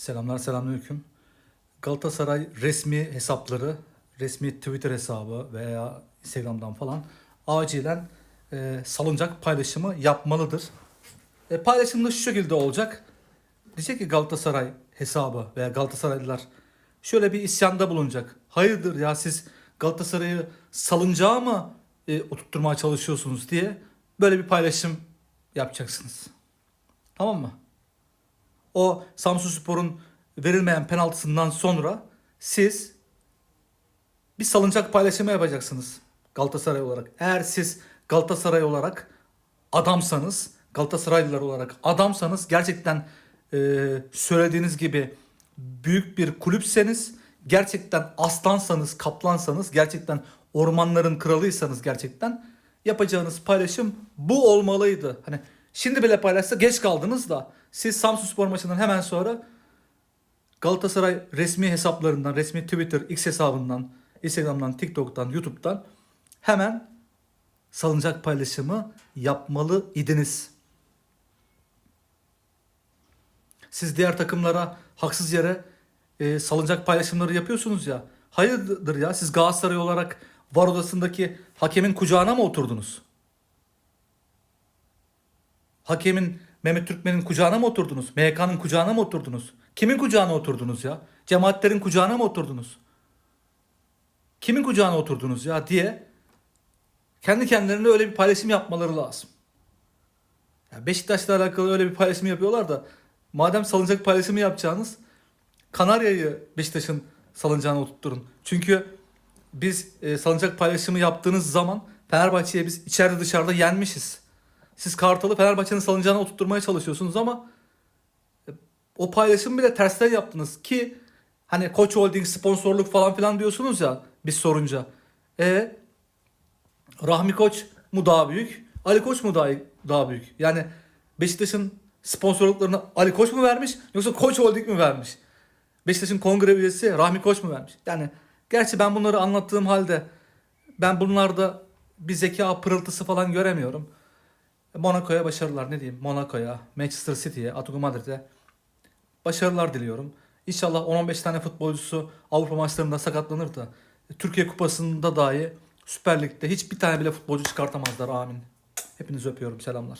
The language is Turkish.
Selamlar selamünaleyküm. Galatasaray resmi hesapları, resmi Twitter hesabı veya Instagram'dan falan acilen e, salınacak paylaşımı yapmalıdır. E, paylaşım da şu şekilde olacak. Diyecek ki Galatasaray hesabı veya Galatasaraylılar şöyle bir isyanda bulunacak. Hayırdır ya siz Galatasaray'ı salıncağa mı e, oturtturmaya çalışıyorsunuz diye böyle bir paylaşım yapacaksınız. Tamam mı? O Samsun Spor'un verilmeyen penaltısından sonra siz bir salıncak paylaşımı yapacaksınız Galatasaray olarak. Eğer siz Galatasaray olarak adamsanız, Galatasaraylılar olarak adamsanız gerçekten e, söylediğiniz gibi büyük bir kulüpseniz, gerçekten aslansanız, kaplansanız, gerçekten ormanların kralıysanız gerçekten yapacağınız paylaşım bu olmalıydı. Hani şimdi bile paylaşsa geç kaldınız da siz Samsun Spor maçından hemen sonra Galatasaray resmi hesaplarından, resmi Twitter, X hesabından, Instagram'dan, TikTok'tan, YouTube'dan hemen salınacak paylaşımı yapmalı idiniz. Siz diğer takımlara haksız yere e, salınacak paylaşımları yapıyorsunuz ya. Hayırdır ya siz Galatasaray olarak var odasındaki hakemin kucağına mı oturdunuz? Hakemin Mehmet Türkmen'in kucağına mı oturdunuz? MHK'nın kucağına mı oturdunuz? Kimin kucağına oturdunuz ya? Cemaatlerin kucağına mı oturdunuz? Kimin kucağına oturdunuz ya diye kendi kendilerine öyle bir paylaşım yapmaları lazım. Ya Beşiktaş'la alakalı öyle bir paylaşım yapıyorlar da madem salınacak paylaşımı yapacağınız Kanarya'yı Beşiktaş'ın salıncağına oturtturun. Çünkü biz e, salıncak paylaşımı yaptığınız zaman Fenerbahçe'ye biz içeride dışarıda yenmişiz. Siz Kartal'ı Fenerbahçe'nin salıncağına oturtturmaya çalışıyorsunuz ama e, o paylaşımı bile tersten yaptınız ki hani Koç Holding sponsorluk falan filan diyorsunuz ya biz sorunca. E Rahmi Koç mu daha büyük? Ali Koç mu daha daha büyük? Yani Beşiktaş'ın sponsorluklarını Ali Koç mu vermiş yoksa Koç Holding mi vermiş? Beşiktaş'ın kongre üyesi Rahmi Koç mu vermiş? Yani gerçi ben bunları anlattığım halde ben bunlarda bir zeka pırıltısı falan göremiyorum. Monaco'ya başarılar ne diyeyim? Monaco'ya, Manchester City'ye, Atletico Madrid'e başarılar diliyorum. İnşallah 10-15 tane futbolcusu Avrupa maçlarında sakatlanır da Türkiye Kupası'nda dahi Süper Lig'de hiçbir tane bile futbolcu çıkartamazlar amin. Hepinizi öpüyorum. Selamlar.